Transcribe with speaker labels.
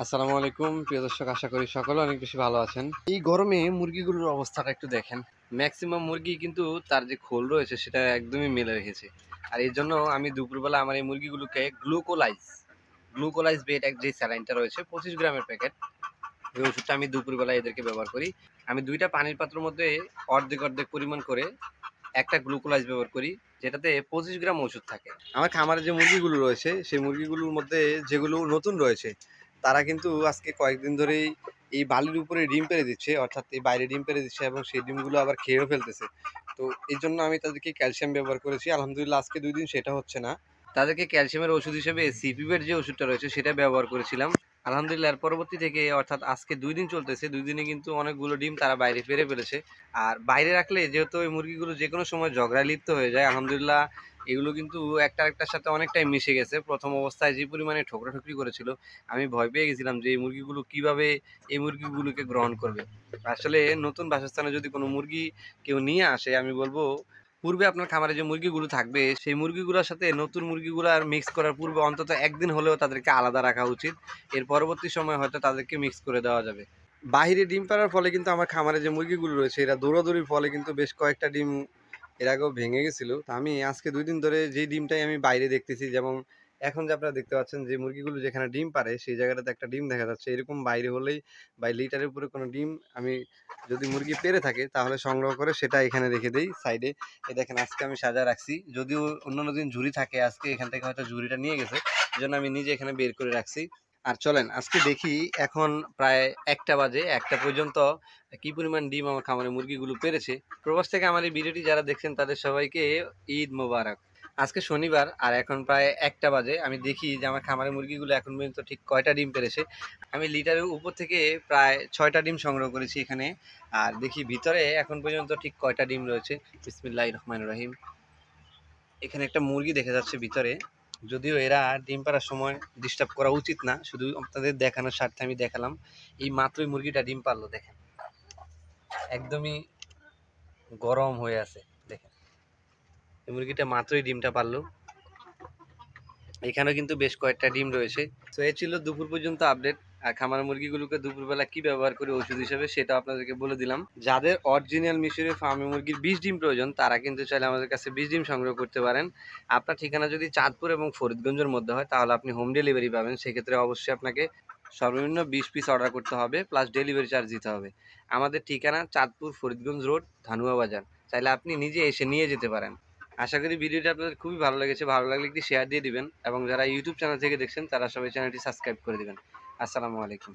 Speaker 1: আসসালামু আলাইকুম, প্রিয় দর্শক, আশা করি সকলে অনেক বেশি ভালো আছেন। এই গরমে মুরগিগুলোর অবস্থাটা একটু দেখেন। ম্যাক্সিমাম মুরগি কিন্তু তার যে খোল রয়েছে, সেটা একদমই মেলে রেখেছে। আর এই জন্য আমি দুপুরবেলা আমার এই মুরগিগুলোকে গ্লুকোলাইজ গ্লুকোলাইজ বেড এক যে স্যালাইনটা রয়েছে, পঁচিশ গ্রামের প্যাকেট। ওই ওষুধটা আমি দুপুরবেলা এদেরকে ব্যবহার করি। আমি দুইটা পানির পাত্রের মধ্যে অর্ধেক অর্ধেক পরিমাণ করে একটা গ্লুকোলাইজ ব্যবহার করি, যেটাতে পঁচিশ গ্রাম ওষুধ থাকে। আমার খামারে যে মুরগিগুলো রয়েছে, সেই মুরগিগুলোর মধ্যে যেগুলো নতুন রয়েছে তারা কিন্তু আজকে কয়েকদিন ধরেই এই বালির উপরে ডিম পেরে দিচ্ছে, অর্থাৎ এই বাইরে ডিম পেরে দিচ্ছে এবং সেই ডিমগুলো আবার খেয়েও ফেলতেছে। তো এই জন্য আমি তাদেরকে ক্যালসিয়াম ব্যবহার করেছি। আলহামদুলিল্লাহ আজকে দুই দিন সেটা হচ্ছে না। তাদেরকে ক্যালসিয়ামের ওষুধ হিসেবে সিপিবের যে ওষুধটা রয়েছে সেটা ব্যবহার করেছিলাম। আলহামদুলিল্লাহ পরবর্তী থেকে অর্থাৎ আজকে দুই দিন চলতেছে, দুই দিনে কিন্তু অনেকগুলো ডিম তারা বাইরে পেরে ফেলেছে। আর বাইরে রাখলে যেহেতু ওই মুরগিগুলো যে কোনো সময় ঝগড়ায় লিপ্ত হয়ে যায়, আলহামদুলিল্লাহ এগুলো কিন্তু একটা একটার সাথে অনেকটাই মিশে গেছে। প্রথম অবস্থায় যে পরিমাণে ঠোকরাঠুকরি করেছিল, আমি ভয় পেয়ে গেছিলাম যে এই মুরগিগুলো কীভাবে এই মুরগিগুলোকে গ্রহণ করবে। আসলে নতুন বাসস্থানে যদি কোনো মুরগি কেউ নিয়ে আসে, আমি বলব পূর্বে আপনার খামারে যে মুরগিগুলো থাকবে, সেই মুরগিগুলোর সাথে নতুন মুরগিগুলো আর মিক্স করার পূর্বে অন্তত একদিন হলেও তাদেরকে আলাদা রাখা উচিত। এর পরবর্তী সময় হয়তো তাদেরকে মিক্স করে দেওয়া যাবে। বাহিরে ডিম পাড়ার ফলে কিন্তু আমার খামারে যে মুরগিগুলো রয়েছে, এরা দৌড়াদৌড়ির ফলে কিন্তু বেশ কয়েকটা ডিম এর আগেও ভেঙে গেছিল। তা আমি আজকে দুই দিন ধরে যেই ডিমটাই আমি বাইরে দেখতেছি, যেমন এখন যে আপনারা দেখতে পাচ্ছেন যে মুরগিগুলো যেখানে ডিম পারে, সেই জায়গাটাতে একটা ডিম দেখা যাচ্ছে। এরকম বাইরে হলেই বা লিটারের উপরে কোনো ডিম আমি যদি মুরগি পেরে থাকে, তাহলে সংগ্রহ করে সেটা এখানে রেখে দেই সাইডে। এ দেখেন, আজকে আমি সাজা রাখছি। যদিও অন্যান্য দিন ঝুড়ি থাকে, আজকে এখান থেকে হয়তো ঝুড়িটা নিয়ে গেছে জন্য আমি নিজে এখানে বের করে রাখছি। আর চলেন, আজকে দেখি এখন প্রায় একটা বাজে, একটা পর্যন্ত কি পরিমাণ ডিম আমার খামারে মুরগিগুলো পেরেছে। প্রবাস থেকে আমার এই ভিডিওটি যারা দেখছেন, তাদের সবাইকে ঈদ মোবারক। আজকে শনিবার আর এখন প্রায় একটা বাজে। আমি দেখি যে আমার খামারের মুরগিগুলো এখন পর্যন্ত ঠিক কয়টা ডিম পেরেছে। আমি লিটারের উপর থেকে প্রায় ছয়টা ডিম সংগ্রহ করেছি এখানে। আর দেখি ভিতরে এখন পর্যন্ত ঠিক কয়টা ডিম রয়েছে। বিসমিল্লাহ রহমান রহিম। এখানে একটা মুরগি দেখা যাচ্ছে ভিতরে। যদিও এরা ডিম পাড়ার সময় ডিস্টার্ব করা উচিত না, শুধু আপনাদের দেখানোর স্বার্থে আমি দেখালাম। এই মাত্রই মুরগিটা ডিম পারল দেখেন। একদমই গরম হয়ে আছে। মুরগিটা মাত্রই ডিমটা পারল। এখানেও কিন্তু বেশ কয়েকটা ডিম রয়েছে। তো এ ছিল দুপুর পর্যন্ত আপডেট আর খামার মুরগিগুলোকে দুপুরবেলা কি ব্যবহার করে ওষুধ হিসেবে সেটা আপনাদেরকে বলে দিলাম। যাদের অরিজিনাল মিশরের ফার্মে মুরগির বিশ ডিম প্রয়োজন, তারা কিন্তু চাইলে আমাদের কাছে বিশ ডিম সংগ্রহ করতে পারেন। আপনার ঠিকানা যদি চাঁদপুর এবং ফরিদগঞ্জের মধ্যে হয়, তাহলে আপনি হোম ডেলিভারি পাবেন। সেক্ষেত্রে অবশ্যই আপনাকে সর্বনিম্ন বিশ পিস অর্ডার করতে হবে প্লাস ডেলিভারি চার্জ দিতে হবে। আমাদের ঠিকানা চাঁদপুর ফরিদগঞ্জ রোড ধানুয়া বাজার। চাইলে আপনি নিজে এসে নিয়ে যেতে পারেন। আশা করি ভিডিওটি আপনাদের খুবই ভালো লেগেছে। ভালো লাগলে একটি শেয়ার দিয়ে দিবেন এবং যারা ইউটিউব চ্যানেল থেকে দেখছেন, তারা সবাই চ্যানেলটি সাবস্ক্রাইব করে দিবেন। আসসালামু আলাইকুম।